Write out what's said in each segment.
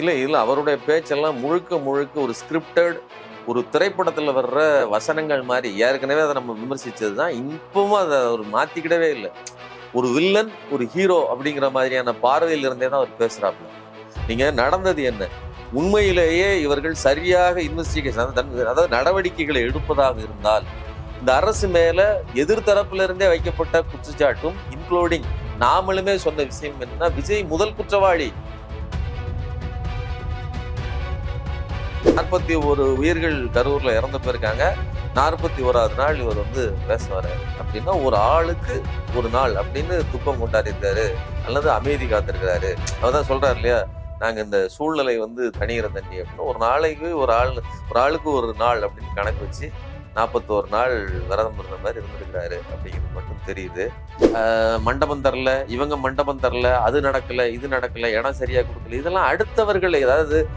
இல்லை இல்லை அவருடைய பேச்செல்லாம் முழுக்க முழுக்க ஒரு ஸ்கிரிப்டட் ஒரு திரைப்படத்தில் வர்ற வசனங்கள் மாதிரி. ஏற்கனவே அதை நம்ம விமர்சித்தது தான் இப்பவும் அதை அவர் மாற்றிக்கிடவே இல்லை. ஒரு வில்லன் ஒரு ஹீரோ அப்படிங்கிற மாதிரியான பார்வையில் இருந்தே தான் அவர் பேசுகிறாப்புல நீங்கள் நடந்தது என்ன? உண்மையிலேயே இவர்கள் சரியாக இன்வெஸ்டிகேஷன் அதாவது நடவடிக்கைகளை எடுப்பதாக இருந்தால் இந்த அரசு மேலே எதிர்த்தரப்பிலிருந்தே வைக்கப்பட்ட குற்றச்சாட்டும் இன்க்ளூடிங் நாமளுமே சொன்ன விஷயம் என்னன்னா விஜய் முதல் குற்றவாளி. நாற்பத்தி ஒரு உயிர்கள் கரூர்ல இறந்து போயிருக்காங்க. நாற்பத்தி ஓராவது நாள் இவர் வந்து பேசுவார். அப்படின்னா ஒரு ஆளுக்கு ஒரு நாள் அப்படின்னு துக்கம் கொண்டாடிருக்காரு அல்லது அமைதி காத்திருக்கிறாரு. அவர் தான் சொல்றாரு இல்லையா? நாங்க இந்த சூழ்நிலை வந்து தனிகிற தண்ணி அப்படின்னு. ஒரு நாளைக்கு ஒரு ஆள் ஒரு ஆளுக்கு ஒரு நாள் அப்படின்னு கணக்கு வச்சு நாற்பத்தோரு நாள் விரதம் இருந்த மாதிரி இருந்திருக்கிறாரு அப்படிங்கிறது மட்டும் தெரியுது. ஆஹ் மண்டபம் தரல இவங்க மண்டபம் தரல அது நடக்கல இது நடக்கல இடம் சரியா கொடுக்கல இதெல்லாம் அடுத்தவர்கள் ஏதாவது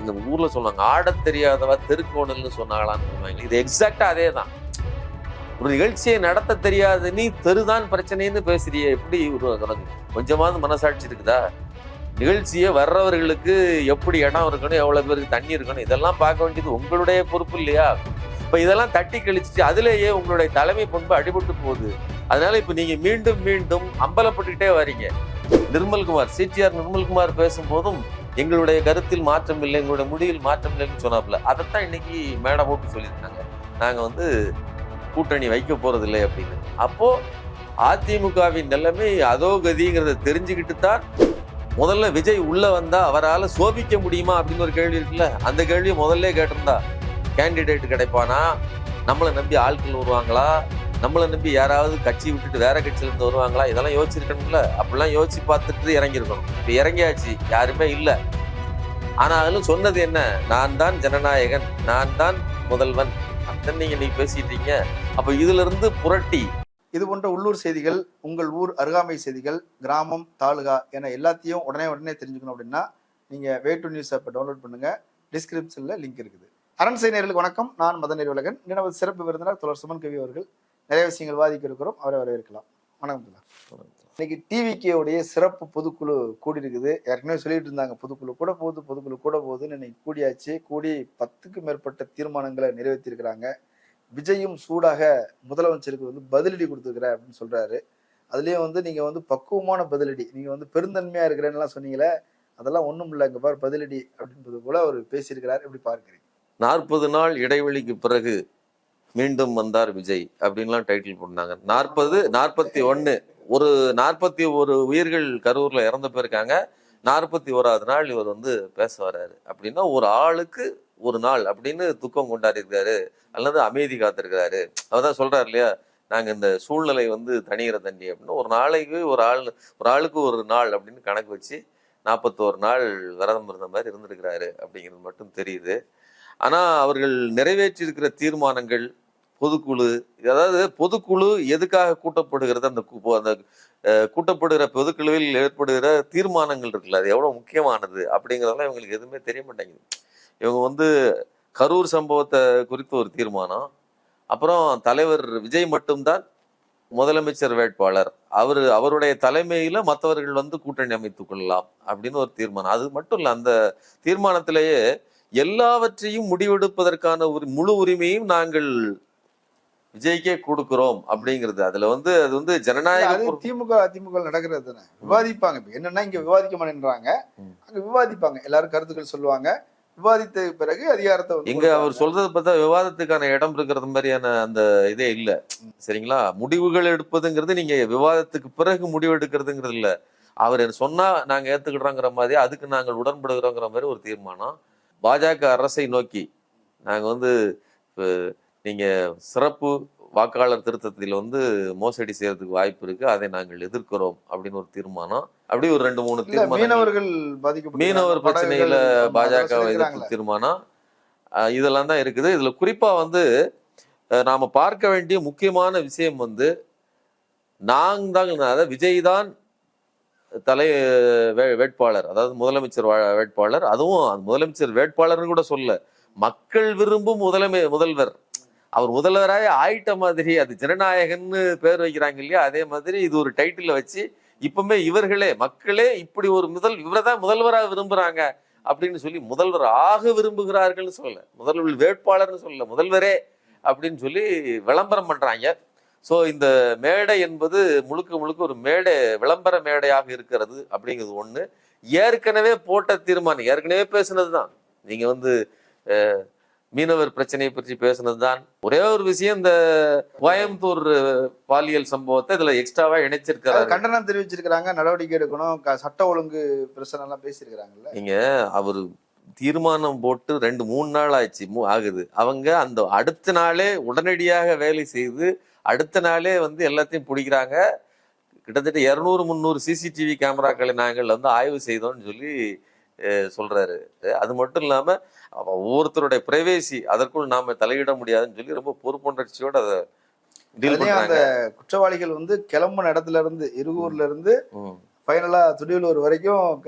இந்த ஊர்ல சொல்லுவாங்க ஆடத் தெரியாதவா தெருக்கோணல்னு சொன்னாங்களான்னு சொல்லுவாங்க. இது எக்ஸாக்டா அதே தான் ஒரு நிகழ்ச்சியை நடத்த தெரியாது நீ தெருதான் பிரச்சனைன்னு பேசுறியே எப்படி உனக்கு கொஞ்சமாவது மனசாட்சி இருக்குதா? நிகழ்ச்சியை வர்றவர்களுக்கு எப்படி இடம் இருக்கணும் எவ்வளவு பேருக்கு தண்ணி இருக்கணும் இதெல்லாம் பார்க்க வேண்டியது உங்களுடைய பொறுப்பு இல்லையா? இப்ப இதெல்லாம் தட்டி கழிச்சிட்டு அதுலேயே உங்களுடைய தலைமை பண்பு அடிபட்டு போகுது. அதனால இப்ப நீங்க மீண்டும் மீண்டும் அம்பலப்பட்டுக்கிட்டே வரீங்க. நிர்மல்குமார் சிடிஆர் நிர்மல்குமார் பேசும்போதும் எங்களுடைய கருத்தில் மாற்றம் இல்லை எங்களுடைய முடிவில் மாற்றம் இல்லைன்னு சொன்னாப்புல. அதைத்தான் இன்னைக்கு மேடை போட்டு சொல்லியிருக்காங்க. நாங்கள் வந்து கூட்டணி வைக்க போறதில்லை அப்படின்னு. அப்போ அதிமுகவின் நிலைமை அதோ கதிங்கிறத தெரிஞ்சுக்கிட்டு தான் முதல்ல விஜய் உள்ள வந்தா அவரால் சோபிக்க முடியுமா அப்படின்னு ஒரு கேள்வி இருக்குல்ல. அந்த கேள்வியை முதல்ல கேட்டிருந்தா கேண்டிடேட் கிடைப்பானா? நம்மளை நம்பி ஆட்கள் வருவாங்களா? நம்மளை நம்பி யாராவது கட்சி விட்டுட்டு வேற கட்சியில இருந்து வருவாங்களா? இதெல்லாம் யோசிச்சிருக்கணும்ல. அப்படிலாம் யோசிச்சு பார்த்துட்டு இறங்கியிருக்கணும். இப்போ இறங்கியாச்சு. யாருமே இல்லை. ஆனாலும் சொன்னது என்ன? நான் தான் ஜனநாயகன். நான் தான் முதல்வன். அதான் நீங்க இன்னைக்கு பேசிட்டீங்க. அப்ப இதுல இருந்து புரட்டி. இது போன்ற உள்ளூர் செய்திகள் உங்கள் ஊர் அருகாமை செய்திகள் கிராமம் தாலுகா என எல்லாத்தையும் உடனே உடனே தெரிஞ்சுக்கணும் அப்படின்னா நீங்க வே டு நியூஸ் ஆப்பை டவுன்லோட் பண்ணுங்க. டிஸ்கிரிப்ஷன்ல லிங்க் இருக்குது. அரண் செய்தியர்களுக்கு வணக்கம். நான் மதன் உலகன் நினைவு சிறப்பு விருந்தினர் தொடர் சுமன் கவி அவர்கள். நிறைய விஷயங்கள் வாதிக்க இருக்கிறோம் அவரை வரவேற்கலாம். வணக்கம் இன்னைக்கு டிவிகே உடைய சிறப்பு பொதுக்குழு கூடி இருக்குது ஏற்கனவே சொல்லிட்டு இருந்தாங்க பொதுக்குழு கூட போகுது பொதுக்குழு கூட போகுதுன்னு இன்னைக்கு கூடியாச்சு. கூடி பத்துக்கும் மேற்பட்ட தீர்மானங்களை நிறைவேற்றியிருக்கிறாங்க. விஜயும் சூடாக முதலமைச்சருக்கு வந்து பதிலடி கொடுத்துருக்குற அப்படின்னு சொல்றாரு. அதுலேயும் வந்து நீங்க வந்து பக்குவமான பதிலடி நீங்க வந்து பெருந்தன்மையா இருக்கிறேன்னுலாம் சொன்னீங்களே அதெல்லாம் ஒண்ணும் இல்லை இங்க பாரு பதிலடி அப்படின்றது போல அவர் பேசியிருக்கிறார். எப்படி பார்க்கிறீங்க? நாற்பது நாள் இடைவெளிக்கு பிறகு மீண்டும் வந்தார் விஜய் அப்படின்லாம் டைட்டில் போட்டாங்க நாற்பது நாற்பத்தி ஒன்னு ஒரு நாற்பத்தி ஒரு உயிர்கள் கரூர்ல இறந்து போயிருக்காங்க. நாற்பத்தி ஓராவது நாள் இவர் வந்து பேச வர்றாரு. அப்படின்னா ஒரு ஆளுக்கு ஒரு நாள் அப்படின்னு துக்கம் கொண்டாடிருக்காரு அல்லது அமைதி காத்திருக்கிறாரு. அவர்தான் சொல்றாரு இல்லையா? நாங்க இந்த சூழ்நிலை வந்து தனிகிற தண்ணி அப்படின்னு. ஒரு நாளைக்கு ஒரு ஆள் ஒரு ஆளுக்கு ஒரு நாள் அப்படின்னு கணக்கு வச்சு நாற்பத்தோரு நாள் விரதம் இருந்த மாதிரி இருந்திருக்கிறாரு அப்படிங்கிறது மட்டும் தெரியுது. ஆனா அவர்கள் நிறைவேற்றியிருக்கிற தீர்மானங்கள் பொதுக்குழு அதாவது பொதுக்குழு எதுக்காக கூட்டப்படுகிறது? அந்த கு- அந்த கூட்டப்படுகிற பொதுக்குழுவில் ஏற்படுகிற தீர்மானங்கள் இருக்குல்ல அது எவ்வளோ முக்கியமானது அப்படிங்கிறதெல்லாம் இவங்களுக்கு எதுவுமே தெரிய மாட்டேங்குது. இவங்க வந்து கரூர் சம்பவத்தை குறித்த ஒரு தீர்மானம். அப்புறம் தலைவர் விஜய் மட்டும்தான் முதலமைச்சர் வேட்பாளர். அவர் அவருடைய தலைமையில மற்றவர்கள் வந்து கூட்டணி அமைத்துக் கொள்ளலாம் அப்படின்னு ஒரு தீர்மானம். அது மட்டும் இல்லை அந்த தீர்மானத்திலேயே எல்லாவற்றையும் முடிவெடுப்பதற்கான ஒரு முழு உரிமையும் நாங்கள் விஜய்க்கே கொடுக்கிறோம் அப்படிங்கிறது. அதுல வந்து அது வந்து ஜனநாயக திமுக அதிமுக நடக்கிறது தானே. விவாதிப்பாங்க. இப்ப என்னன்னா இங்க விவாதிக்க மாட்டேன்றாங்க. அங்க விவாதிப்பாங்க. எல்லாரும் கருத்துக்கள் சொல்லுவாங்க. விவாதித்த பிறகு அதிகாரத்தை எங்க அவர் சொல்றது பார்த்தா விவாதத்துக்கான இடம் இருக்கிறது மாதிரியான அந்த இதே இல்ல. சரிங்களா? முடிவுகள் எடுப்பதுங்கிறது நீங்க விவாதத்துக்கு பிறகு முடிவு எடுக்கிறதுங்கிறது இல்ல. அவர் என்ன சொன்னா நாங்க ஏத்துக்கிடுறோங்கிற மாதிரி அதுக்கு நாங்கள் உடன்படுகிறோங்கிற மாதிரி ஒரு தீர்மானம். பாஜக அரசை நோக்கி நாங்க வந்து இப்ப நீங்க சிறப்பு வாக்காளர் திருத்தத்தில் வந்து மோசடி செய்யறதுக்கு வாய்ப்பு இருக்கு. அதை நாங்கள் எதிர்க்கிறோம் அப்படின்னு ஒரு தீர்மானம். அப்படி ஒரு ரெண்டு மூணு தீர்மானம் மீனவர்கள் மீனவர் பிரச்சனையில பாஜக எதிர்ப்பு தீர்மானம். இதெல்லாம் தான் இருக்குது. இதுல குறிப்பா வந்து நாம பார்க்க வேண்டிய முக்கியமான விஷயம் வந்து நாங்க தான் அதாவது விஜய் தான் தலை வேட்பாளர். அதாவது முதலமைச்சர் வேட்பாளர். அதுவும் முதலமைச்சர் வேட்பாளர்னு கூட சொல்ல மக்கள் விரும்பும் முதலமை முதல்வர். அவர் முதல்வராக ஆயிட்ட மாதிரி அது ஜனநாயகன்னு பேர் வைக்கிறாங்க இல்லையா அதே மாதிரி இது ஒரு டைட்டில் வச்சு இப்பவுமே இவர்களே மக்களே இப்படி ஒரு முதல் இவரை தான் முதல்வராக விரும்புகிறாங்க அப்படின்னு சொல்லி முதல்வர் ஆக விரும்புகிறார்கள்னு சொல்லல. முதல்வர் வேட்பாளர்னு சொல்லல முதல்வரே அப்படின்னு சொல்லி விளம்பரம் பண்ணுறாங்க ஸோ இந்த மேடை என்பது முழுக்க முழுக்க ஒரு மேடை விளம்பர மேடையாக இருக்கிறது அப்படிங்கிறது ஒன்று ஏற்கனவே போட்ட தீர்மானம் ஏற்கனவே பேசுனது தான் நீங்கள் வந்து மீனவர் பிரச்சனையை பற்றி பேசுனது தான் ஒரே ஒரு விஷயம் இந்த கோயம்புத்தூர் பாலியல் சம்பவத்தை இதுல எக்ஸ்ட்ராவா இணைச்சிருக்கிறாரு. கண்டனம் தெரிவிச்சிருக்கிறாங்க நடவடிக்கை எடுக்கணும் சட்ட ஒழுங்கு பிரச்சனை எல்லாம் பேசியிருக்கிறாங்கல்ல. நீங்க அவரு தீர்மானம் போட்டு ரெண்டு மூணு நாள் ஆச்சு ஆகுது. அவங்க அந்த அடுத்த நாளே உடனடியாக வேலை செய்து அடுத்த நாளே வந்து எல்லாத்தையும் பிடிக்கிறாங்க. கிட்டத்தட்ட இரநூறு முந்நூறு சிசிடிவி கேமராக்களை நாங்கள் வந்து ஆய்வு செய்தோம்னு சொல்லி சொல்றாரு. அது மட்டும் இல்லாம ஒவ்வொருத்தருடைய பிரைவேசி அதற்குள் நாம தலையிட முடியாதுன்னு சொல்லி ரொம்ப பொறுப்புணர்ச்சியோட அதை அந்த குற்றவாளிகள் வந்து கிளம்புன இடத்துல இருந்து இருகூர்ல இருந்து. ஃபைனலா துடியலூர் வரைக்கும்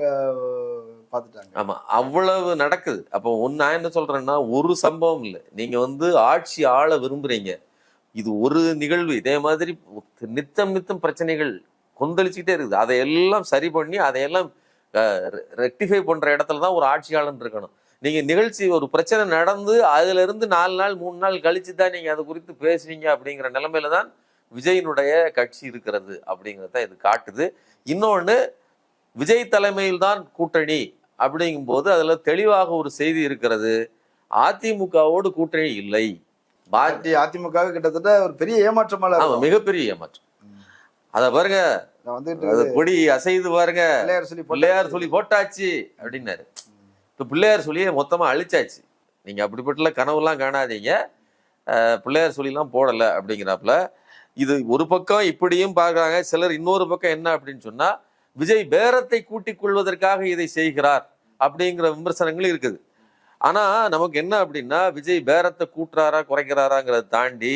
பார்த்துட்டாங்க. ஆமா அவ்வளவு நடக்குது. அப்போ ஒன்னு நான் என்ன சொல்றேன்னா ஒரு சம்பவம் இல்லை. நீங்க வந்து ஆட்சி ஆள விரும்புறீங்க. இது ஒரு நிகழ்வு. இதே மாதிரி நித்தம் நித்தம் பிரச்சனைகள் கொந்தளிச்சுக்கிட்டே இருக்குது. அதையெல்லாம் சரி பண்ணி அதையெல்லாம் ரெக்டிஃபை பண்ற இடத்துல தான் ஒரு ஆட்சியாளன் இருக்கணும். நீங்க நிகழ்ச்சி ஒரு பிரச்சனை நடந்து அதுல இருந்து நாலு நாள் மூணு நாள் கழிச்சு தான் நீங்க அது குறித்து பேசுறீங்க அப்படிங்கிற நிலைமையில தான் விஜயினுடைய கட்சி இருக்கிறது அப்படிங்கிறத இது காட்டுது. இன்னொன்னு விஜய் தலைமையில் தான் கூட்டணி அப்படிங்கும்போது அதுல தெளிவாக ஒரு செய்தி இருக்கிறது. அதிமுகவோடு கூட்டணி இல்லை. பா- பாட்டி அதிமுக கிட்டத்தட்ட ஒரு பெரிய இருக்கும். மிகப்பெரிய ஏமாற்றம். அத பாருங்க வந்துட்டு கொடி அசைது பாருங்க. பிள்ளையார் சொல்லி. பிள்ளையார் சொல்லி போட்டாச்சு அப்படின்னாரு. இப்ப பிள்ளையார் சொல்லியே மொத்தமா அழிச்சாச்சு. நீங்க அப்படிப்பட்ட கனவுலாம் காணாதீங்க. பிள்ளையார் சொல்லிலாம் போடல அப்படிங்கிறாப்புல. இது ஒரு பக்கம் இப்படியும் பார்க்கறாங்க. சிலர் இன்னொரு பக்கம் என்ன அப்படின்னு சொன்னா விஜய் பேரத்தை கூட்டிக் கொள்வதற்காக இதை செய்கிறார் அப்படிங்கிற விமர்சனங்கள் இருக்குது. ஆனா நமக்கு என்ன அப்படின்னா விஜய் பேரத்தை கூட்டுறாரா குறைக்கிறாராங்கிறத தாண்டி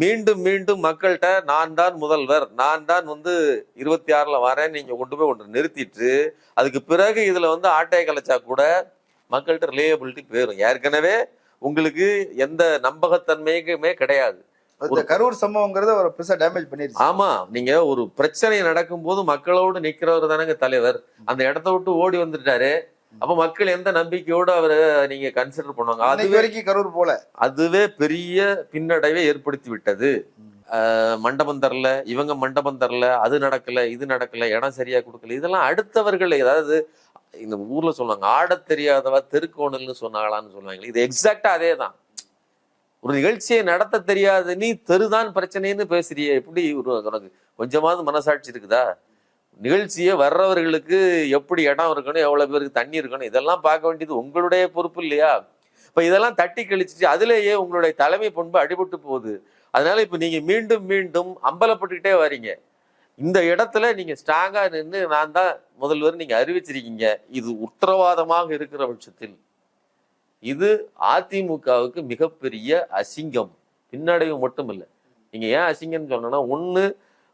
மீண்டும் மீண்டும் மக்கள்கிட்ட நான் தான் முதல்வர் நான் தான் வந்து இருபத்தி ஆறுல வரேன் நீங்க கொண்டு போய் ஒன்று நிறுத்திட்டு அதுக்கு பிறகு இதுல வந்து ஆட்டையை கலைச்சா கூட மக்கள்கிட்ட ரிலேயபிலிட்டி போயிடும் ஏற்கனவே உங்களுக்கு எந்த நம்பகத்தன்மையுமே கிடையாது. இந்த கரூர் சம்பவங்கிறத ஒரு பெருசா டேமேஜ் பண்ணிருச்சு. ஆமா நீங்க ஒரு பிரச்சனை நடக்கும்போது மக்களோடு நிக்கிறவர் தானங்க தலைவர். அந்த இடத்த விட்டு ஓடி வந்துட்டாரு. அப்ப மக்கள் எந்த நம்பிக்கையோட அவரை நீங்க கன்சிடர் பண்ணுவாங்க? அதுவே வரைக்கும் கரூர் போல. அதுவே பெரிய பின்னடைவை ஏற்படுத்தி விட்டது. மண்டபம் தரல இவங்க மண்டபம் தரல அது நடக்கல இது நடக்கல இடம் சரியா கொடுக்கல இதெல்லாம் அடுத்தவர்கள் அதாவது இந்த ஊர்ல சொல்லுவாங்க ஆடத் தெரியாதவ தெருக்கோணல்னு சொன்னாங்களான்னு சொல்லுவாங்க இது எக்ஸாக்டா அதே தான் ஒரு நிகழ்ச்சியை நடத்த தெரியாது நீ தெருதான் பிரச்சனைன்னு பேசுறியே எப்படி ஒரு உனக்கு கொஞ்சமாவது மனசாட்சி இருக்குதா? நிகழ்ச்சியை வர்றவர்களுக்கு எப்படி இடம் இருக்கணும் எவ்வளோ பேருக்கு தண்ணி இருக்கணும் இதெல்லாம் பார்க்க வேண்டியது உங்களுடைய பொறுப்பு இல்லையா? இப்போ இதெல்லாம் தட்டி கழிச்சிட்டு அதுலேயே உங்களுடைய தலைமை பண்பு அடிபட்டு போகுது. அதனால இப்போ நீங்கள் மீண்டும் மீண்டும் அம்பலப்பட்டுக்கிட்டே வரீங்க. இந்த இடத்துல நீங்கள் ஸ்ட்ராங்காக நின்று நான் தான் முதல்வர் நீங்கள் அறிவிச்சிருக்கீங்க. இது உத்தரவாதமாக இருக்கிற பட்சத்தில். இது அதிமுகவுக்கு மிகப்பெரிய அசிங்கம். பின்னடைவு மட்டும் இல்லை நீங்கள் ஏன் அசிங்கம்னு சொன்னா ஒன்று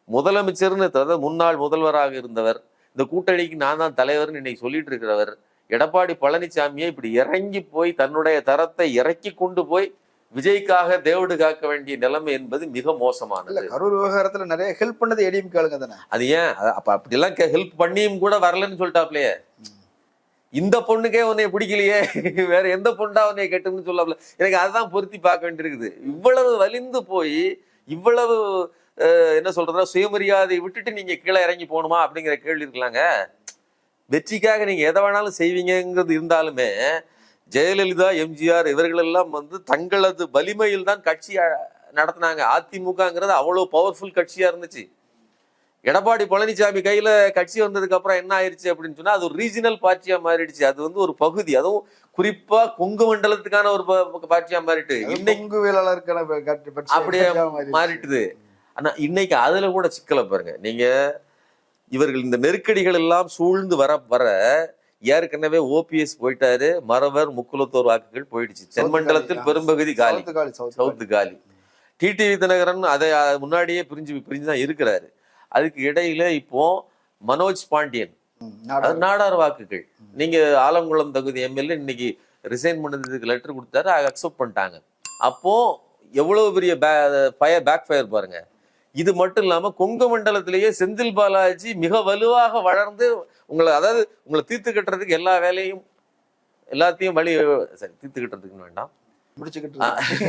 முதலமைச்சர்னு அதாவது முன்னாள் முதல்வராக இருந்தவர் இந்த கூட்டணிக்கு நான் தான் தலைவர்னு இன்னைக்கு சொல்லிட்டு இருக்கிறவர் எடப்பாடி பழனிசாமியை இப்படி இறங்கி போய் தன்னுடைய தரத்தை இறக்கி கொண்டு போய் விஜய்க்காக தேவடு காக்க வேண்டிய நிலைமை என்பது மிக மோசமானது. கரூர் விவகாரத்துல நிறைய ஹெல்ப் பண்ணது ஏடிஎம் ஆளுங்க தானே? அது ஏன்? அப்ப அப்படிலாம் ஹெல்ப் பண்ணியும் கூட வரலன்னு சொல்லிட்டாப்லையே. இந்த பொண்ணுக்கே உன்னை பிடிக்கலையே வேற எந்த பொண்ணா உன்னை கெட்டுன்னு சொல்லல எனக்கு அதுதான் பொருத்தி பார்க்க வேண்டியிருக்குது. இவ்வளவு வலிந்து போய் இவ்வளவு என்ன சொல்றதுன்னா சுயமரியாதை விட்டுட்டு நீங்க கீழே இறங்கி போகணுமா அப்படிங்கிற கேள்வி இருக்கலாங்க. வெற்றிக்காக நீங்க எதை வேணாலும் செய்வீங்கங்கிறது இருந்தாலுமே ஜெயலலிதா எம்ஜிஆர் இவர்கள் எல்லாம் வந்து தங்களது வலிமையில் தான் கட்சி நடத்துனாங்க. அதிமுகங்கிறது அவ்வளவு பவர்ஃபுல் கட்சியா இருந்துச்சு. எடப்பாடி பழனிசாமி கையில கட்சி வந்ததுக்கு அப்புறம் என்ன ஆயிருச்சு அப்படின்னு சொன்னா அது ஒரு ரீஜனல் பார்ட்டியா மாறிடுச்சு. அது வந்து ஒரு பகுதி. அதுவும் குறிப்பா கொங்கு மண்டலத்துக்கான ஒரு பார்ட்டியா மாறிட்டு. இன்னைக்கு வேளாளருக்கான அப்படியே. மாறிட்டுது. ஆனா இன்னைக்கு அதுல கூட சிக்கலை பாருங்க. நீங்க இவர்கள் இந்த நெருக்கடிகள் எல்லாம் சூழ்ந்து வர வர ஏற்கனவே ஓபிஎஸ் போயிட்டாரு. மறவர் முக்குலத்தோர் வாக்குகள் போயிடுச்சு. தென்மண்டலத்தில். பெரும்பகுதி காலி சவுத்து காலி டிடிவி தினகரன் அதை முன்னாடியே பிரிஞ்சு பிரிஞ்சு தான் இருக்கிறாரு. அதுக்கு இடையில இப்போ மனோஜ் பாண்டியன். அது. நாடார் வாக்குகள். நீங்க ஆலங்குளம் தகுதி எம்எல்ஏ இன்னைக்கு ரிசைன் பண்ணதுக்கு லெட்டர் கொடுத்தாரு அக்செப்ட் பண்ணிட்டாங்க. அப்போ எவ்வளவு பெரிய ஃபயர் பேக் ஃபயர் பாருங்க. இது மட்டும் இல்லாம கொங்கு மண்டலத்திலேயே செந்தில் பாலாஜி மிக வலுவாக வளர்ந்து உங்களை அதாவது உங்களை தீர்த்து கட்டுறதுக்கு எல்லா வேலையும் எல்லாத்தையும் வழி சரி தீர்த்துக்கிட்டதுக்கு வேண்டாம் முடிச்சுக்கிட்டு இருக்கு.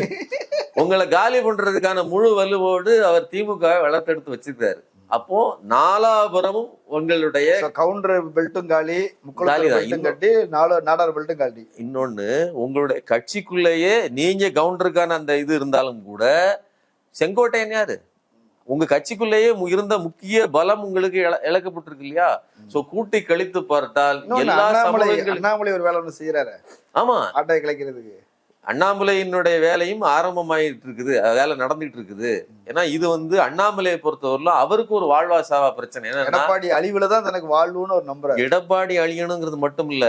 உங்களை காலி பண்றதுக்கான முழு வலுவோடு அவர் திமுக வளர்த்தெடுத்து வச்சிருக்காரு அப்போ நாலாபுரமும் உங்களுடைய கவுண்டர் பெல்ட்டும் காலி. பெல்ட்டும் கட்டி நாலு நாடார் பெல்ட்டும் காலி இன்னொன்னு உங்களுடைய கட்சிக்குள்ளேயே நீங்க கவுண்டருக்கான அந்த இது இருந்தாலும் கூட செங்கோட்டையன் யாரு உங்க கட்சிக்குள்ளேயே இருந்த முக்கிய பலம் உங்களுக்கு இழ- இழக்கப்பட்டிருக்கு இல்லையா? சோ கூட்டி கழித்து பார்த்தால் எல்லா அண்ணாமலை ஒரு வேலை ஒண்ணு செய்யறாரு ஆமா. ஆட்டையை கிளைக்கிறதுக்கு. அண்ணாமலையினுடைய வேலையும் ஆரம்பமாயிட்டு இருக்குது வேலை நடந்துட்டு இருக்குது ஏன்னா இது வந்து அண்ணாமலையை பொறுத்தவரையிலும் அவருக்கு ஒரு வாழ்வாசாவா பிரச்சனை. என்னன்னா எடப்பாடி அழிவுல தான் தனக்கு வாழ்வுன்னு ஒரு நம்புறாரு. எடப்பாடி அழியணுங்கிறது மட்டும் இல்ல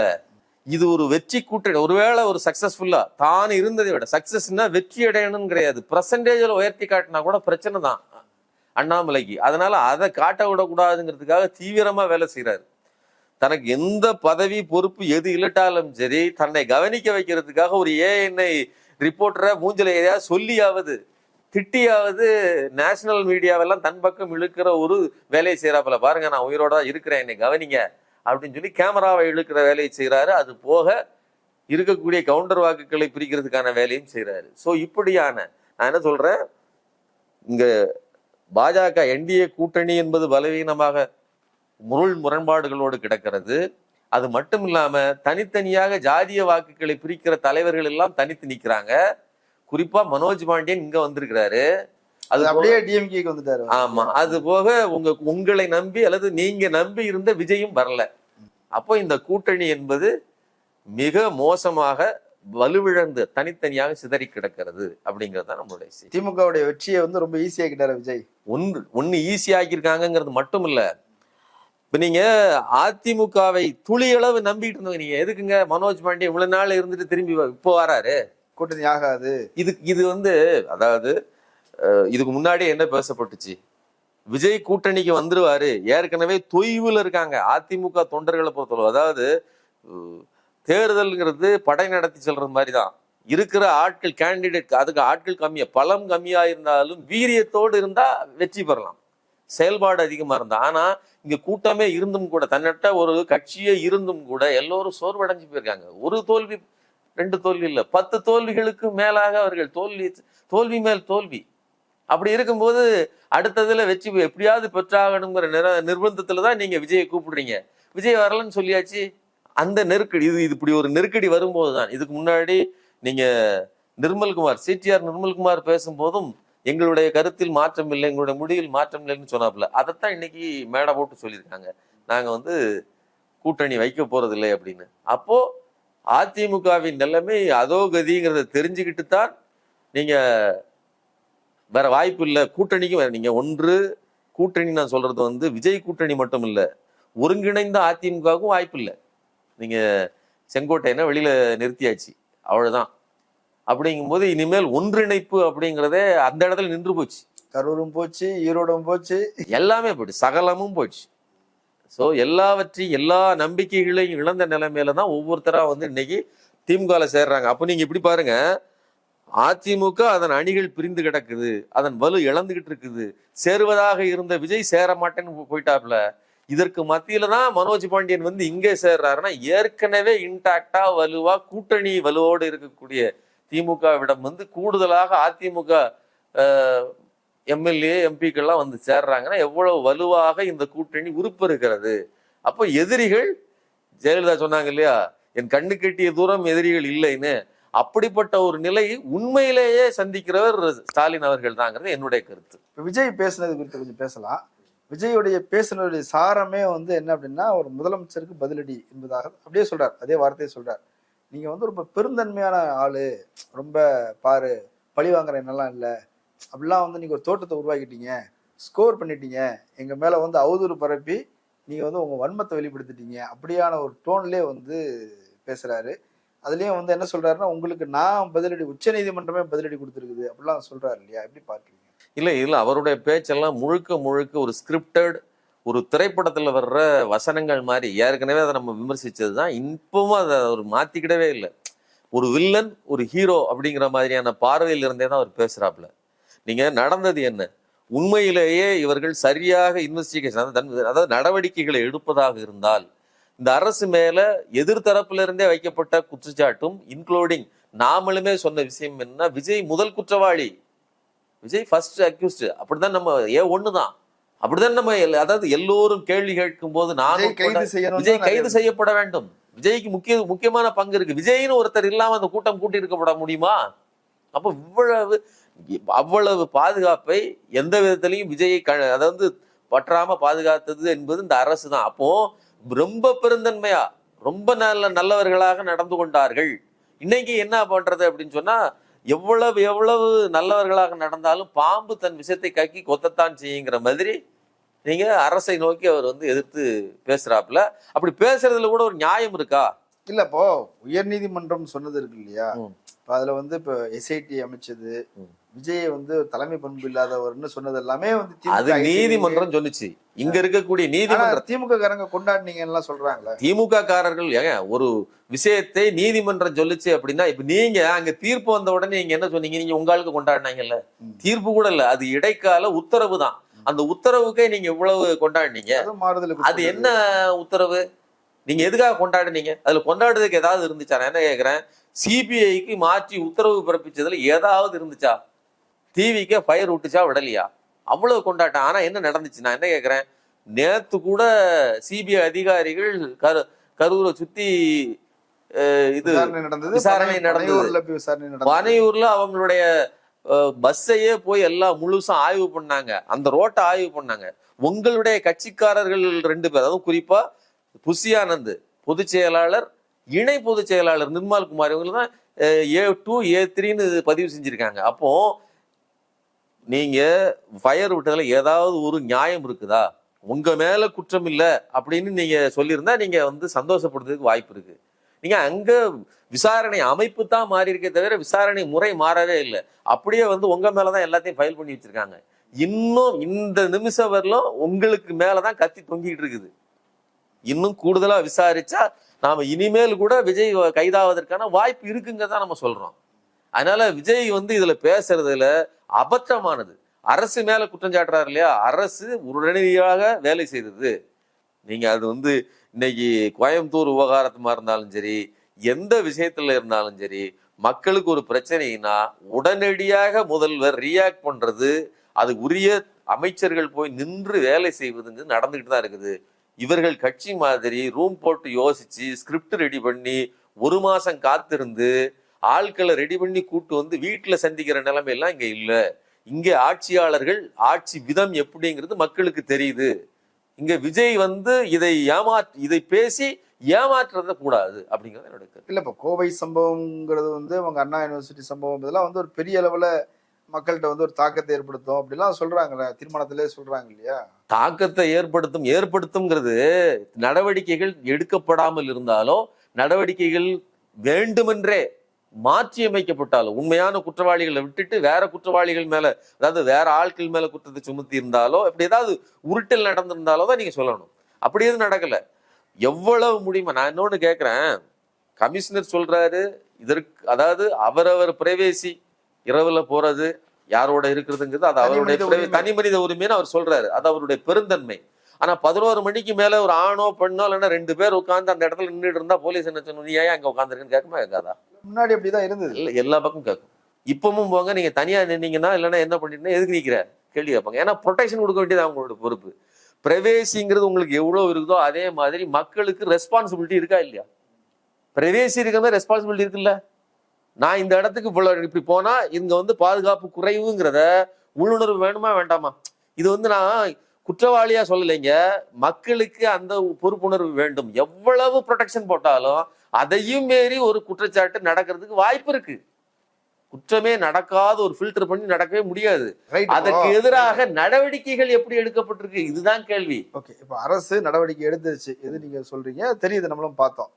இது ஒரு வெற்றி கூட்டணி. ஒருவேளை ஒரு சக்சஸ்ஃபுல்லா தான் இருந்ததை விட சக்சஸ்னா வெற்றி அடையணும்னு கிடையாது. பிரசன்டேஜ்ல உயர்த்தி காட்டினா கூட பிரச்சனை தான். அண்ணாமலைக்கு. அதனால அதை காட்ட விடக்கூடாதுங்கிறதுக்காக தீவிரமா வேலை செய்யறாரு தனக்கு எந்த பதவி பொறுப்பு எது இல்லட்டாலும் சரி தன்னை கவனிக்க வைக்கிறதுக்காக ஒரு ஏஎன்ஐ ரிப்போர்ட்டரை மூஞ்சில எதையாவது சொல்லியாவது திட்டியாவது நேஷனல் மீடியாவெல்லாம் தன் பக்கம் இழுக்கிற ஒரு வேலையை செய்யறாப்புல பாருங்க நான் உயிரோட இருக்கிறேன் என்னை கவனிங்க அப்படின்னு சொல்லி கேமராவை இழுக்கிற வேலையை செய்கிறாரு அது போக இருக்கக்கூடிய கவுண்டர் வாக்குகளை பிரிக்கிறதுக்கான வேலையும் செய்கிறாரு ஸோ இப்படியான நான் என்ன சொல்கிறேன் இங்கே பாஜக என்டிஏ கூட்டணி என்பது பலவீனமாக முருள் முரண்பாடுகளோடு கிடக்கிறது. அது மட்டும் இல்லாம தனித்தனியாக ஜாதிய வாக்குகளை பிரிக்கிற தலைவர்கள் எல்லாம் தனித்து நிக்கிறாங்க. குறிப்பா மனோஜ் பாண்டியன் இங்க வந்திருக்கிறாரு. அது அப்படியே டிஎம்கேக்கு வந்துட்டாரு. ஆமா. அது போக உங்க உங்களை நம்பி அல்லது நீங்க நம்பி இருந்த விஜயும் வரல. அப்போ இந்த கூட்டணி என்பது மிக மோசமாக வலுவிழந்து தனித்தனியாக சிதறி கிடக்கிறது அப்படிங்கிறது தான் நம்மளுடைய செய்தி. திமுகவுடைய வெற்றியை வந்து ரொம்ப ஈஸியாக்கிட்டாரு விஜய். ஒன்று ஒன்னு ஈஸி ஆக்கியிருக்காங்கிறது மட்டும் இல்ல இப்ப நீங்க அதிமுகவை துளியளவு நம்பிட்டு இருந்தவங்க நீங்க எதுக்குங்க மனோஜ் பாண்டியன் இவ்வளவு நாள் இருந்துட்டு திரும்பி இப்போ வராரு? கூட்டணி ஆகாது. இது இது வந்து அதாவது இதுக்கு முன்னாடி என்ன பேசப்பட்டுச்சு? விஜய் கூட்டணிக்கு வந்துருவாரு. ஏற்கனவே தொய்வுல இருக்காங்க. அதிமுக தொண்டர்களை பொறுத்தளவு. அதாவது தேர்தல்ங்கிறது படை நடத்தி செல்றது மாதிரி தான் இருக்கிற ஆட்கள் கேண்டிடேட் அதுக்கு ஆட்கள் கம்மியாக பலம் கம்மியாக இருந்தாலும் வீரியத்தோடு இருந்தால் வெற்றி பெறலாம். செயல்பாடு அதிகமாக இருந்தால் ஆனால் இங்கே கூட்டமே இருந்தும் கூட தன்னட்ட ஒரு கட்சியே இருந்தும் கூட எல்லோரும் சோர்வடைஞ்சு போயிருக்காங்க. ஒரு தோல்வி ரெண்டு தோல்வி இல்லை பத்து தோல்விகளுக்கு மேலாக அவர்கள் தோல்வி தோல்வி மேல் தோல்வி. அப்படி இருக்கும்போது அடுத்ததில் வெற்றி எப்படியாவது பெற்றாகணுங்கிற நிர நிர்பந்தத்தில் தான் நீங்கள் விஜயை கூப்பிடுறீங்க. விஜய் வரலன்னு சொல்லியாச்சு. அந்த நெருக்கடி இது இது இப்படி ஒரு நெருக்கடி வரும்போது தான் இதுக்கு முன்னாடி நீங்க நிர்மல்குமார் சிடிஆர் நிர்மல்குமார் பேசும்போதும் எங்களுடைய கருத்தில் மாற்றம் இல்லை எங்களுடைய முடிவில் மாற்றம் இல்லைன்னு சொன்னாப்புல. அதைத்தான் இன்னைக்கு மேடை போட்டு சொல்லியிருக்காங்க. நாங்க வந்து கூட்டணி வைக்க போறதில்லை அப்படின்னு. அப்போ அதிமுகவின் நிலைமை அதோ கதிங்கிறத தெரிஞ்சுக்கிட்டு தான் நீங்க வேற வாய்ப்பு இல்லை. கூட்டணிக்கும் வேற- நீங்க ஒன்று கூட்டணி நான் சொல்றது வந்து விஜய் கூட்டணி மட்டும் இல்லை. ஒருங்கிணைந்த அதிமுகவுக்கும் வாய்ப்பு இல்லை. நீங்க செங்கோட்டையனை வெளியில நிறுத்தியாச்சு. அவ்வளவுதான். அப்படிங்கும்போது இனிமேல் ஒன்றிணைப்பு அப்படிங்கிறதே அந்த இடத்துல நின்று போச்சு. கரூரும் போச்சு ஈரோடும் போச்சு. எல்லாமே போயிடுச்சு. சகலமும் போயிடுச்சு ஸோ எல்லாவற்றையும் எல்லா நம்பிக்கைகளையும் இழந்த நிலைமையில தான் ஒவ்வொருத்தரா வந்து இன்னைக்கு திமுகவில் சேர்றாங்க. அப்போ நீங்க இப்படி பாருங்க. அதிமுக அதன் அணிகள் பிரிந்து கிடக்குது. அதன் வலு இழந்துகிட்டு இருக்குது. சேருவதாக இருந்த விஜய் சேர மாட்டேன்னு போயிட்டாப்ல. இதற்கு மத்தியில தான் மனோஜ் பாண்டியன் வந்து இங்கே சேர்றாருன்னா ஏற்கனவே இன்டாக்டா வலுவா கூட்டணி வலுவோடு இருக்கக்கூடிய திமுகவிடம் வந்து கூடுதலாக அதிமுக எம்எல்ஏ எம்பிக்கெல்லாம் வந்து சேர்றாங்கன்னா எவ்வளவு வலுவாக இந்த கூட்டணி உருப்பெறுகிறது அப்போ எதிரிகள் ஜெயலலிதா சொன்னாங்க இல்லையா என் கண்ணு கட்டிய தூரம் எதிரிகள் இல்லைன்னு. அப்படிப்பட்ட ஒரு நிலையை உண்மையிலேயே சந்திக்கிறவர் ஸ்டாலின் அவர்கள் தாங்கிறது என்னுடைய கருத்து. இப்போ விஜய் பேசுனது குறித்து கொஞ்சம் பேசலாம். விஜயுடைய பேசுனதுடைய சாரமே வந்து என்ன அப்படின்னா ஒரு முதலமைச்சருக்கு பதிலடி என்பதாக அப்படியே சொல்றார். அதே வார்த்தையை சொல்றார். நீங்க வந்து ரொம்ப பெருந்தன்மையான ஆளு. ரொம்ப பாரு பழி வாங்குற என்னெல்லாம் இல்லை. அப்படிலாம் வந்து நீங்க ஒரு தோட்டத்தை உருவாக்கிட்டீங்க. ஸ்கோர் பண்ணிட்டீங்க. எங்க மேல வந்து அவதூறு பரப்பி நீங்க வந்து உங்க வன்மத்தை வெளிப்படுத்திட்டீங்க. அப்படியான ஒரு டோன்லயே வந்து பேசுறாரு. அதுலயும் வந்து என்ன சொல்றாருன்னா உங்களுக்கு நான் பதிலடி உச்சநீதிமன்றமே பதிலடி கொடுத்துருக்குது. அப்படிலாம் சொல்றாரு இல்லையா? எப்படி பார்க்கறீங்க? இல்லை இல்லை அவருடைய பேச்செல்லாம் முழுக்க முழுக்க ஒரு ஸ்கிரிப்டட் ஒரு திரைப்படத்தில் வர்ற வசனங்கள் மாதிரி. ஏற்கனவே அதை நம்ம விமர்சித்தது தான் இப்பவும் அதை அவர் மாற்றிக்கிடவே இல்லை. ஒரு வில்லன் ஒரு ஹீரோ அப்படிங்கிற மாதிரியான பார்வையில் இருந்தே தான் அவர் பேசுகிறாப்புல நீங்கள் நடந்தது என்ன? உண்மையிலேயே இவர்கள் சரியாக இன்வெஸ்டிகேஷன் அதாவது நடவடிக்கைகளை எடுப்பதாக இருந்தால் இந்த அரசு மேல எதிர்த்தரப்பிலிருந்தே வைக்கப்பட்ட குற்றச்சாட்டும் இன்க்ளூடிங் நாமளுமே சொன்ன விஷயம் என்ன? விஜய் முதல் குற்றவாளி. விஜய் ஃபர்ஸ்ட் அக்யூஸ்ட் அப்படிதான் நம்ம ஏ ஒண்ணுதான் அப்படிதான் நம்ம அதாவது எல்லோரும் கேள்வி கேட்கும் போது நானும் விஜய் கைது செய்யப்பட வேண்டும். விஜய்க்கு முக்கிய முக்கியமான பங்கு இருக்கு. விஜய்னு ஒருத்தர் இல்லாம அந்த கூட்டம் கூட்டி இருக்கப்பட முடியுமா? அப்ப இவ்வளவு அவ்வளவு பாதுகாப்பை எந்த விதத்திலையும் விஜயை க அதாவது பற்றாம பாதுகாத்தது என்பது இந்த அரசு தான். அப்போ ரொம்ப பெருந்தன்மையா ரொம்ப நல்ல நல்லவர்களாக நடந்து கொண்டார்கள். இன்னைக்கு என்ன பண்றது அப்படின்னு சொன்னா எவ்வளவு எவ்வளவு நல்லவர்களாக நடந்தாலும் பாம்பு தன் விஷத்தை கக்கி கொத்தத்தான் செய்யுங்கிற மாதிரி நீங்க அரசை நோக்கி அவர் வந்து எதிர்த்து பேசுறாப்புல. அப்படி பேசுறதுல கூட ஒரு நியாயம் இருக்கா? இல்ல இப்போ உயர்நீதிமன்றம் சொன்னது இருக்கு இல்லையா? அதுல வந்து இப்ப எஸ்ஐடி அமைச்சது. விஜய் வந்து தலைமை பண்பு இல்லாதவர்னு சொன்னது எல்லாமே வந்து அது நீதிமன்றம் சொன்னுச்சு. இங்க இருக்கக்கூடிய நீதிமன்ற திமுக காரங்க கொண்டாடினீங்கன்னு சொல்றாங்களே. திமுக காரர்கள் ஏங்க ஒரு விஷயத்தை நீதிமன்றம் சொல்லுச்சு அப்படின்னா இப்ப நீங்க அங்க தீர்ப்பு வந்த உடனே நீங்க என்ன சொன்னீங்க? நீங்க உங்க ஆளுக்கு கொண்டாடினாங்கல்ல. தீர்ப்பு கூட இல்ல. அது இடைக்கால உத்தரவு தான். அந்த உத்தரவுக்கே நீங்க இவ்வளவு கொண்டாடினீங்க. அது மாறுதலுக்கு அது என்ன உத்தரவு? நீங்க எதுக்காக கொண்டாடுனீங்க? அதுல கொண்டாடுறதுக்கு ஏதாவது இருந்துச்சா? நான் என்ன கேக்குறேன்? சிபிஐக்கு மாற்றி உத்தரவு பிறப்பிச்சதுல ஏதாவது இருந்துச்சா? டிவிக்கே ஃபயர் விட்டுச்சா விடலையா? அவ்வளவு கொண்டாட்டம். ஆனா என்ன நடந்துச்சு? நான் என்ன கேக்குறேன்? நேத்து கூட சிபிஐ அதிகாரிகள் கரு கரூரை சுத்தி அஹ், இது விசாரணை நடந்தது. பனையூர்ல அவங்களுடைய பஸ்ஸையே போய் எல்லாம் முழுசும் ஆய்வு பண்ணாங்க. அந்த ரோட்டை ஆய்வு பண்ணாங்க. உங்களுடைய கட்சிக்காரர்கள் ரெண்டு பேர் அதுவும் குறிப்பா புஷியானந்த் பொதுச் செயலாளர் இணை பொதுச் செயலாளர் நிர்மல் குமார் இவங்க தான் ஏ டூ ஏ த்ரீன்னு பதிவு செஞ்சிருக்காங்க. அப்போ நீங்க ஃபயர் விட்டதுல ஏதாவது ஒரு நியாயம் இருக்குதா? உங்க மேல குற்றம் இல்லை அப்படின்னு நீங்க சொல்லியிருந்தா நீங்க வந்து சந்தோஷப்படுறதுக்கு வாய்ப்பு இருக்கு. நீங்க அங்க விசாரணை அமைப்பு தான் மாறி இருக்கே தவிர விசாரணை முறை மாறவே இல்லை. அப்படியே வந்து உங்க மேலதான் எல்லாத்தையும் ஃபைல் பண்ணி வச்சிருக்காங்க. இன்னும் இந்த நிமிஷம் வரலும் உங்களுக்கு மேலதான் கத்தி தொங்கிட்டு இருக்குது. இன்னும் கூடுதலா விசாரிச்சா நாம இனிமேல் கூட விஜய் கைதாவதற்கான வாய்ப்பு இருக்குங்க தான் நம்ம சொல்றோம். அதனால விஜய் வந்து இதுல பேசுறதுல அபத்தமானது அரசு மேல குற்றம் சாட்டுறாரு இல்லையா? அரசு உடனடியாக வேலை செய்தது. நீங்க அது வந்து இன்னைக்கு கோயம்புத்தூர் விவகாரத்துமா இருந்தாலும் சரி எந்த விஷயத்துல இருந்தாலும் சரி மக்களுக்கு ஒரு பிரச்சனைனா உடனடியாக முதல்வர் ரியாக்ட் பண்றது அது உரிய அமைச்சர்கள் போய் நின்று வேலை செய்வதுங்கிறது நடந்துகிட்டு தான் இருக்குது. இவர்கள் கட்சி மாதிரி ரூம் போட்டு யோசிச்சு ஸ்கிரிப்ட் ரெடி பண்ணி ஒரு மாசம் காத்திருந்து ஆட்களை ரெடி பண்ணி கூட்டு வந்து வீட்டுல சந்திக்கிற நிலைமை எல்லாம் இங்க இல்ல. இங்க ஆட்சியாளர்கள் ஆட்சி விதம் எப்படிங்கிறது மக்களுக்கு தெரியுது. இங்க விஜய் வந்து இதை ஏமா இதை பேசி ஏமாற்றுறத கூடாது அப்படிங்கிறது என்னோட கருத்து. இல்ல இப்ப கோவை சம்பவம்ங்கிறது வந்து அவங்க அண்ணா யூனிவர்சிட்டி சம்பவம் இதெல்லாம் வந்து ஒரு பெரிய அளவுல மக்கள்கிட்ட வந்து ஒரு தாக்கத்தை ஏற்படுத்தும் அப்படிலாம் சொல்றாங்கல்ல தீர்மானத்திலே சொல்றாங்க இல்லையா? தாக்கத்தை ஏற்படுத்தும் ஏற்படுத்தும்ங்கிறது நடவடிக்கைகள் எடுக்கப்படாமல் இருந்தாலோ நடவடிக்கைகள் வேண்டுமென்றே மாற்றி அமைக்கப்பட்டாலும் உண்மையான குற்றவாளிகளை விட்டுட்டு வேற குற்றவாளிகள் மேல அதாவது வேற ஆட்கள் மேல குற்றத்தை சுமத்தி இருந்தாலோ அப்படி ஏதாவது உருட்டல் நடந்திருந்தாலோ தான் நீங்க சொல்லணும். அப்படி எதுவும் நடக்கல. எவ்வளவு முடியுமா? நான் இன்னொன்னு கேக்குறேன். கமிஷனர் சொல்றாரு இதற்கு அதாவது அவரவர் பிரைவேசி இரவுல போறது யாரோட இருக்கிறதுங்கிறது அது அவருடைய. தனி மனித உரிமைன்னு அவர் சொல்றாரு. அது அவருடைய பெருந்தன்மை. ஆனா பதினோரு மணிக்கு மேல ஒரு ஆணோ பெண்ணோ இல்லைன்னா ரெண்டு பேர் உட்கார்ந்து அந்த இடத்துல நின்றுட்டு இருந்தா போலீஸ் என்ன சொல்லணும் நீ ஏன் அங்க உட்காந்துருக்குன்னு கேட்குமா கேட்காதா? முன்னாடி அப்படிதான் இருந்தது. இல்ல எல்லா பக்கம் கேட்கும். இப்பவும் போங்க நீங்க தனியா நின்னீங்கன்னா இல்லைன்னா என்ன பண்ணிட்டு எதுக்கு நிக்கிற? கேள்வி கேட்பாங்க. ஏன்னா ப்ரொடெக்ஷன் கொடுக்க வேண்டியது அவங்களோட பொறுப்பு. பிரைவேசிங்கிறது உங்களுக்கு எவ்வளவு இருக்குதோ அதே மாதிரி மக்களுக்கு ரெஸ்பான்சிபிலிட்டி இருக்கா இல்லையா? பிரைவேசி இருக்கிற ரெஸ்பான்சிபிலிட்டி இருக்குல்ல? நான் இந்த இடத்துக்கு இவ்வளவு இப்படி போனா இங்க வந்து பாதுகாப்பு குறைவுங்கிறத உள்ளுணர்வு வேணுமா வேண்டாமா? இது வந்து நான் குற்றவாளியா சொல்லலைங்க. மக்களுக்கு அந்த பொறுப்புணர்வு வேண்டும். எவ்வளவு ப்ரொடெக்ஷன் போட்டாலும் அதையும் மீறி ஒரு குற்றச்சாட்டு நடக்கிறதுக்கு வாய்ப்பு இருக்கு. குற்றமே நடக்காத ஒரு ஃபில்டர் பண்ணி நடக்கவே முடியாது. அதற்கு எதிராக நடவடிக்கைகள் எப்படி எடுக்கப்பட்டிருக்கு? இதுதான் கேள்வி. ஓகே இப்போ அரசு நடவடிக்கை எடுத்துருச்சு. எது நீங்க சொல்றீங்க? தெரியுது. நம்மளும் பார்த்தோம்.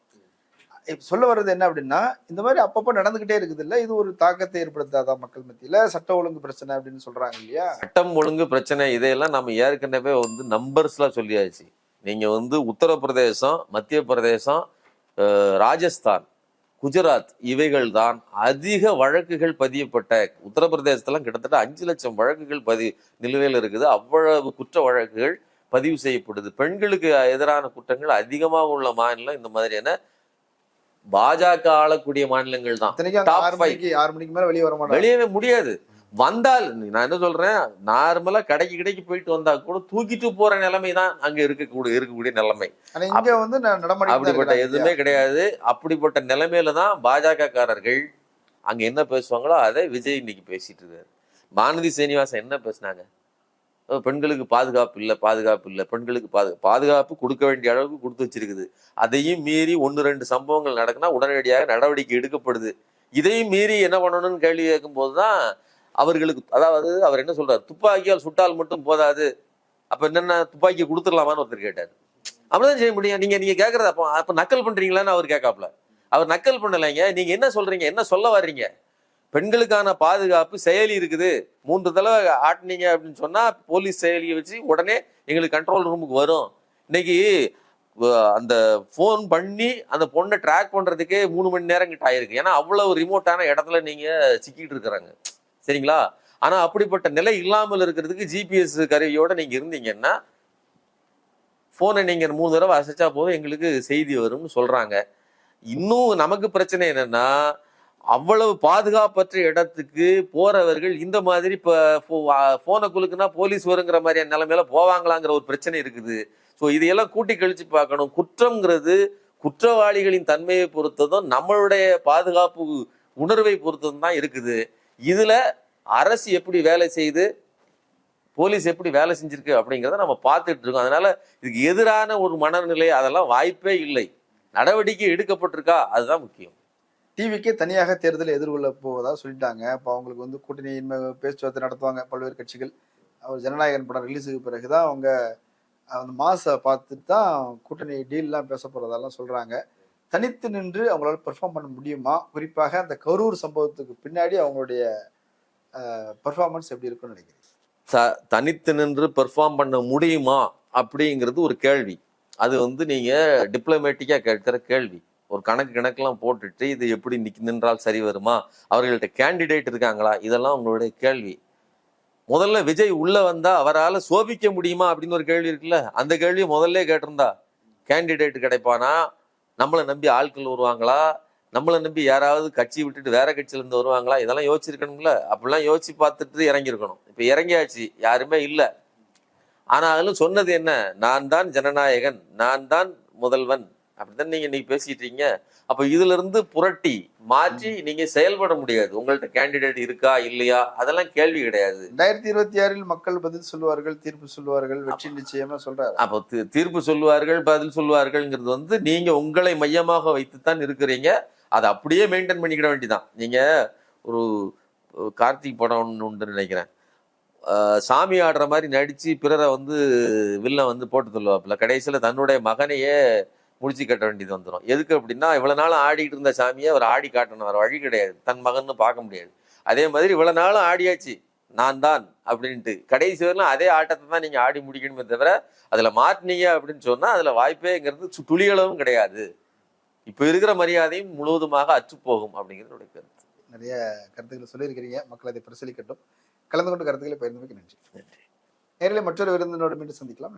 இப்ப சொல்ல வர்றது என்ன அப்படின்னா இந்த மாதிரி அப்பப்போ நடந்துகிட்டே இருக்குது இல்ல இது ஒரு தாக்கத்தை ஏற்படுத்தாதா மக்கள் மத்தியில? சட்ட ஒழுங்கு பிரச்சனை அப்படின்னு சொல்றாங்க இல்லையா? சட்டம் ஒழுங்கு பிரச்சனை இதையெல்லாம் நம்ம ஏற்கனவே வந்து நம்பர்ஸ்லாம் சொல்லியாச்சு. நீங்க வந்து உத்தரப்பிரதேசம் மத்திய பிரதேசம் ராஜஸ்தான் குஜராத் இவைகள் தான் அதிக வழக்குகள் பதியப்பட்ட உத்தரப்பிரதேசத்தெல்லாம் கிட்டத்தட்ட அஞ்சு லட்சம் வழக்குகள் பதி நிலுவையில் இருக்குது. அவ்வளவு குற்ற வழக்குகள் பதிவு செய்யப்படுது. பெண்களுக்கு எதிரான குற்றங்கள் அதிகமாக உள்ள மாநிலம் இந்த மாதிரியான பாஜக ஆளக்கூடிய மாநிலங்கள் தான். ஆறு. மணிக்கு மேல வெளியே வர மாட்டாங்க. வெளியவே முடியாது. வந்தால் நான் என்ன சொல்றேன் நார்மலா கடைக்கு கடைக்கு போயிட்டு வந்தா கூட தூக்கிட்டு போற நிலைமை தான் அங்க இருக்கக்கூடிய இருக்கக்கூடிய நிலைமை. இங்க வந்து அப்படிப்பட்ட எதுவுமே கிடையாது. அப்படிப்பட்ட நிலைமையில தான் பாஜக காரர்கள் அங்க என்ன பேசுவாங்களோ அதை விஜய் இன்னைக்கு பேசிட்டு இருக்காரு. வானதி சீனிவாசன் என்ன பேசுனாங்க? பெண்களுக்கு பாதுகாப்பு இல்லை பாதுகாப்பு இல்லை பெண்களுக்கு பாது பாதுகாப்பு கொடுக்க வேண்டிய அளவுக்கு கொடுத்து வச்சிருக்குது. அதையும் மீறி ஒன்று ரெண்டு சம்பவங்கள் நடக்குனா உடனடியாக நடவடிக்கை எடுக்கப்படுது. இதையும் மீறி என்ன பண்ணணும்னு கேள்வி கேட்கும்போது தான் அவர்களுக்கு அதாவது அவர் என்ன சொல்றாரு? துப்பாக்கியால் சுட்டால் மட்டும் போதாது. அப்போ என்னென்ன துப்பாக்கி கொடுத்துடலாமான்னு ஒருத்தர் கேட்டார். அப்படிதான் செய்ய முடியும். நீங்கள் நீங்க கேட்குறது அப்போ அப்போ நக்கல் பண்றீங்களான்னு அவர் கேட்காப்ல அவர் நக்கல் பண்ணலைங்க. நீங்க என்ன சொல்றீங்க? என்ன சொல்ல வர்றீங்க? பெண்களுக்கான பாதுகாப்பு செயலி இருக்குது. மூன்று தடவை ஆட்டினீங்க அப்படின்னு சொன்னா போலீஸ் செயலியை வச்சு உடனே எங்களுக்கு கண்ட்ரோல் ரூமுக்கு வரும். இன்னைக்கு அந்த ஃபோன் பண்ணி அந்த பொண்ணை ட்ராக் பண்ணுறதுக்கே மூணு மணி நேரம் கிட்ட ஆயிருக்கு. ஏன்னா அவ்வளவு ரிமோட்டான இடத்துல நீங்கள் சிக்கிட்டு இருக்கிறாங்க. சரிங்களா? ஆனால் அப்படிப்பட்ட நிலை இல்லாமல் இருக்கிறதுக்கு ஜிபிஎஸ் கருவியோட நீங்கள் இருந்தீங்கன்னா ஃபோனை நீங்கள் மூணு தடவை அசைச்சா போதும் எங்களுக்கு செய்தி வரும்னு சொல்கிறாங்க இன்னும் நமக்கு பிரச்சனை என்னென்னா அவ்வளவு பாதுகாப்பற்ற இடத்துக்கு போறவர்கள் இந்த மாதிரி இப்போ போனை குலுக்குனா போலீஸ் வருங்கிற மாதிரியான நிலைமையில போவாங்களாங்கிற ஒரு பிரச்சனை இருக்குது. ஸோ இதையெல்லாம் கூட்டி கழிச்சு பார்க்கணும். குற்றம்ங்கிறது குற்றவாளிகளின் தன்மையை பொறுத்ததும் நம்மளுடைய பாதுகாப்பு உணர்வை பொறுத்ததும் தான் இருக்குது. இதுல அரசு எப்படி வேலை செய்து போலீஸ் எப்படி வேலை செஞ்சிருக்கு அப்படிங்கிறத நம்ம பார்த்துட்டு இருக்கோம். அதனால இதுக்கு எதிரான ஒரு மனநிலை அதெல்லாம் வாய்ப்பே இல்லை. நடவடிக்கை எடுக்கப்பட்டிருக்கா அதுதான் முக்கியம். டிவிக்கே தனியாக தேர்தலை எதிர்கொள்ள போவதா சொல்லிட்டாங்க. இப்போ அவங்களுக்கு வந்து கூட்டணியின் பேச்சுவார்த்தை நடத்துவாங்க. பல்வேறு கட்சிகள். அவர் ஜனநாயகன் படம் ரிலீஸுக்கு பிறகு தான் அவங்க அந்த மாசை பார்த்துட்டு தான் கூட்டணி டீல்லாம் பேச போகிறதெல்லாம் சொல்கிறாங்க தனித்து நின்று அவங்களால பெர்ஃபார்ம் பண்ண முடியுமா? குறிப்பாக அந்த கரூர் சம்பவத்துக்கு பின்னாடி அவங்களுடைய பர்ஃபார்மன்ஸ் எப்படி இருக்கும்னு நினைக்கிறேன் ச தனித்து நின்று பெர்ஃபார்ம் பண்ண முடியுமா? அப்படிங்கிறது ஒரு கேள்வி. அது வந்து நீங்கள் டிப்ளமேட்டிக்காக கேட்குற கேள்வி. ஒரு கணக்கு கணக்கெல்லாம் போட்டுட்டு இது எப்படி நிக்க நின்றால் சரி வருமா? அவர்கள்ட்ட கேண்டிடேட் இருக்காங்களா? இதெல்லாம் உங்களுடைய கேள்வி. முதல்ல விஜய் உள்ள வந்தா அவரால சோபிக்க முடியுமா? அப்படின்னு ஒரு கேள்வி இருக்குல்ல. அந்த கேள்வி முதல்ல கேட்டிருந்தா கேண்டிடேட் கிடைப்பானா? நம்மளை நம்பி ஆட்கள் வருவாங்களா? நம்மளை நம்பி யாராவது கட்சி விட்டுட்டு வேற கட்சியிலேருந்து வருவாங்களா? இதெல்லாம் யோசிச்சிருக்கணும்ல. அப்படிலாம் யோசிச்சு பார்த்துட்டு இறங்கியிருக்கணும். இப்போ இறங்கியாச்சு. யாருமே இல்லை. ஆனாலும் சொன்னது என்ன? நான் தான் ஜனநாயகன். நான் தான் முதல்வன். அப்படித்தான் நீங்க இன்னைக்கு பேசிட்டு இருக்கீங்க. அப்ப இதுல இருந்து புரட்டி மாற்றி நீங்க செயல்பட முடியாது. உங்கள்ட்ட கேண்டிடேட் இருக்கா இல்லையா? அதெல்லாம் கேள்வி கிடையாது. ரெண்டாயிரத்தி இருபத்தி ஆறில் மக்கள் பதில் சொல்லுவார்கள் தீர்ப்பு சொல்லுவார்கள் வெற்றி நிச்சயமா சொல்றாரு. அப்போ தீர்ப்பு சொல்லுவார்கள் பதில் சொல்லுவார்கள்ங்கிறது வந்து நீங்க உங்களை மையமாக வைத்துத்தான் இருக்கிறீங்க. அதை அப்படியே மெயின்டைன் பண்ணிக்கிட வேண்டியதான் நீங்க ஒரு கார்த்திக் படம் ஒன்று உண்டு நினைக்கிறேன். சாமி ஆடுற மாதிரி நடிச்சு பிறரை வந்து வில்லன் வந்து போட்டு சொல்லுவாப்புல கடைசியில தன்னுடைய மகனையே முடிச்சு கட்ட வேண்டியது வந்துடும் எதுக்கு அப்படின்னா இவ்வளவு நாளும் ஆடிட்டு இருந்த சாமியை அவர் ஆடி காட்டணும். வேற வழி கிடையாது. தன் மகன்னு பார்க்க முடியாது. அதே மாதிரி இவ்வளவு நாளும் ஆடியாச்சு. நான் தான் அப்படின்ட்டு. கடைசி வரலாம் அதே ஆட்டத்தை தான் நீங்க ஆடி முடிக்கணுமே தவிர அதுல மாட்டினீங்க அப்படின்னு சொன்னா அதுல வாய்ப்பேங்கிறது துளியளவும் கிடையாது. இப்ப இருக்கிற மரியாதையும் முழுவதுமாக அற்று போகும் அப்படிங்கிறது என்னுடைய கருத்து. நிறைய கருத்துக்களை சொல்லியிருக்கிறீங்க. மக்கள் அதை பரிசீலிக்கட்டும். கலந்து கொண்டு கருத்துக்களை பகிர்ந்தமைக்கு நன்றி. நன்றி. நேரில் மற்றொரு விருந்தினோடு மீண்டும் சந்திக்கலாம். நன்றி.